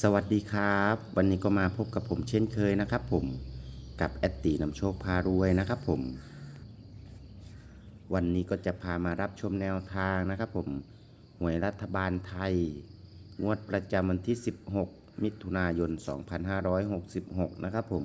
สวัสดีครับ วันนี้ก็มาพบกับผมเช่นเคยนะครับผมกับแอตตีนำโชคพารวยนะครับผม วันนี้ก็จะพามารับชมแนวทางนะครับผมหวยรัฐบาลไทย งวดประจำวันที่ 16 มิถุนายน 2566 นะครับผม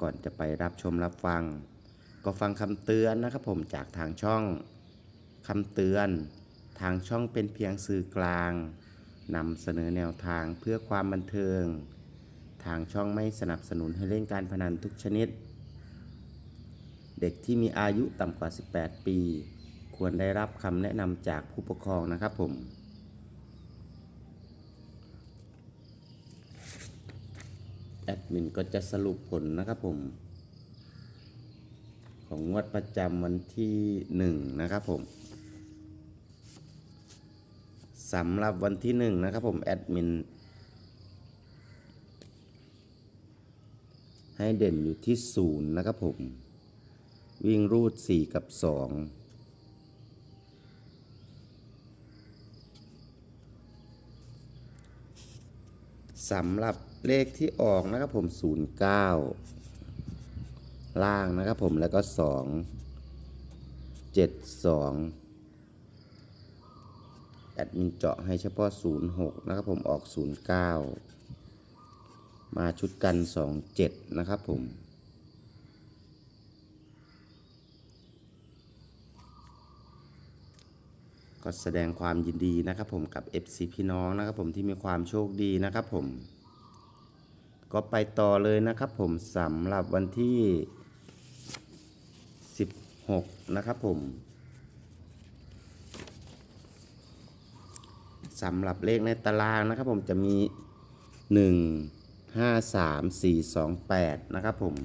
ก่อนจะไปรับชมรับฟัง ก็ฟังคำเตือนนะครับผมจากทางช่องคำเตือน ทางช่องเป็นเพียงสื่อกลาง นำเสนอแนวทางเพื่อความบันเทิง ทางช่องไม่สนับสนุนให้เล่นการพนันทุกชนิด เด็กที่มีอายุต่ำกว่า 18 ปี ควรได้รับคำแนะนำจากผู้ปกครองนะครับผมแอดมินก็จะสรุปผลนะครับผม ของงวดประจำวันที่ 1 นะครับผม สำหรับวันที่1นะครับผมแอดมินให้เด่นอยู่ที่0นย์นะครับผม วิ่งรูด 4 กับ 2สำหรับเลขที่ออกนะครับผม 09 ล่างนะครับผมแล้วก็ 2 7 2แอ ดมินเจาะให้เฉพาะ 06 นะครับผมออก 09 มาชุดกัน 27 นะครับผมก็แสดงความยินดีนะครับผมกับ FC พี่น้องนะครับผมที่มีความโชคดีนะครับผม ก็ไปต่อเลยนะครับผมสำหรับวันที่ 16 นะครับผม สำหรับเลขในตารางนะครับผมจะมี 1 5 3 4 2 8 นะครับผม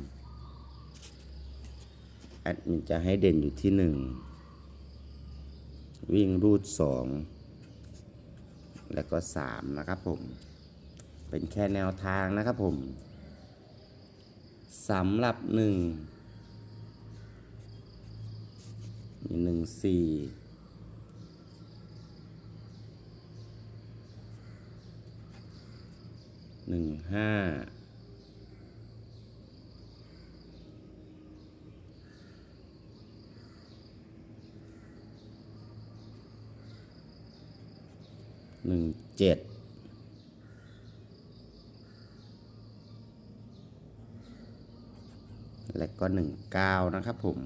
แอดมินจะให้เด่นอยู่ที่ 1 วิ่งรูด 2 แล้วก็ 3 นะครับผม เป็นแค่แนวทางนะครับผมสำหรับ 1 มี1 4 หนึ่งห้าหนึ่งเจ็ดและก็หนึ่งเก้านะครับผม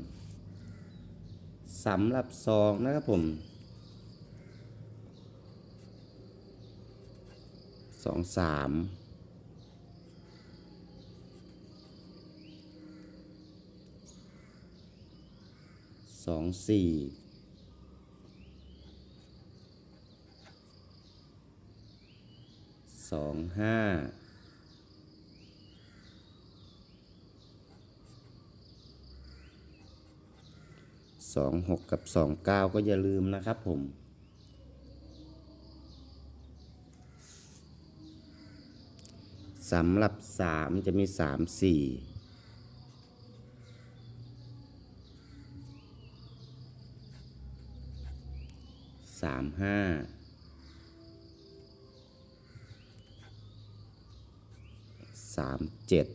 สำหรับซองนะครับผมสองสาม สองสี่สองห้าสองหกกับสองเก้าก็อย่าลืมนะครับผมสำหรับสามจะมีสามสี่ สามห้าสามเจ็ด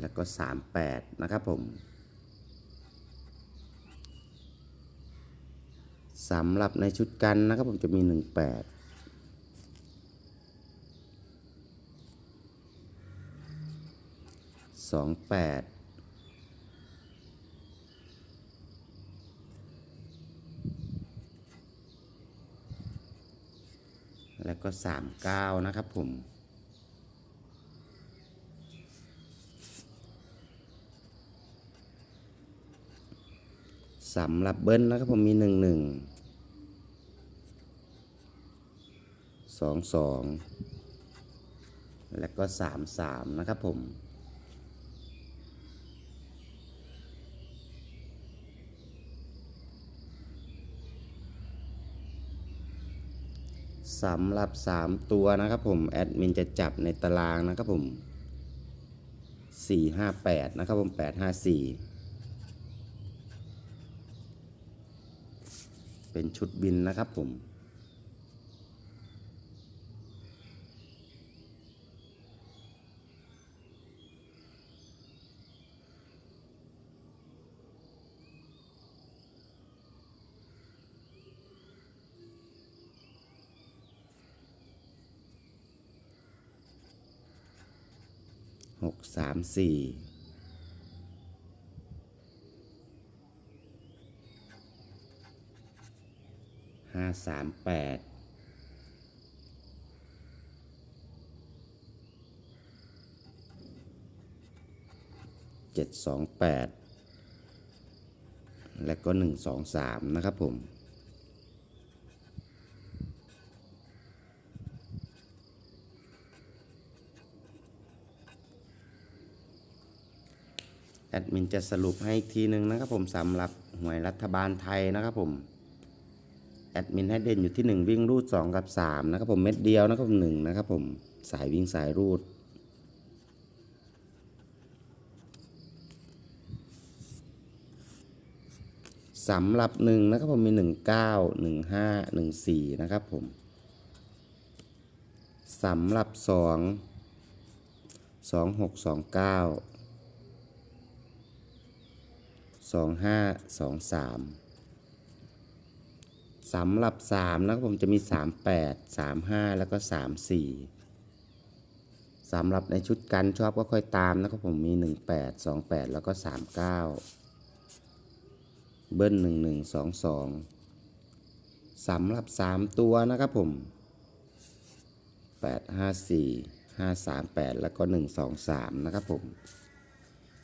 แล้วก็38นะครับผมสำหรับในชุดกันนะครับผมจะมี18 28แล้ว ก็39นะครับผมสำหรับเบิ้ลนะครับผมมีหนึ่งหนึ่งสองสองแล้วก็สามสามนะครับผม สำหรับสามตัวนะครับผมแอดมินจะจับในตารางนะครับผมสี่ห้าแปดนะครับผมแปดห้าสี่เป็นชุดบินนะครับผม กสามสี่ห้าสามแปดเจ็ดสองแปดและก็หนึ่งสองสามนะครับผม ดมินจะสรุปให้อีกทีหนึ่งนะครับผมสำหรับหวยรัฐบาลไทยนะครับผมแอดมินให้เด่นอยู่ที่ 1 วิ่งรูด 2 กับ 3 นะครับผมเม็ดเดียวนะครับผมหนึ่งนะครับผมสายวิ่งสายรูด สำหรับหนึ่งนะครับผมมี 1 9 1 5 1 4 นะครับผม สำหรับ 2 2 6 2 9 สองห้าสองสามสำหรับสามนะครับผมจะมีสามแปดสามห้าแล้วก็สามสี่สำหรับในชุดกันชอบก็ค่อยตามนะครับผมมีหนึ่งแปดสองแปดแล้วก็สามเก้าเบิ้ลหนึ่งหนึ่งสองสองสำหรับสามตัวนะครับผมแปดห้าสี่ห้าสามแปดแล้วก็หนึ่งสองสามนะครับผม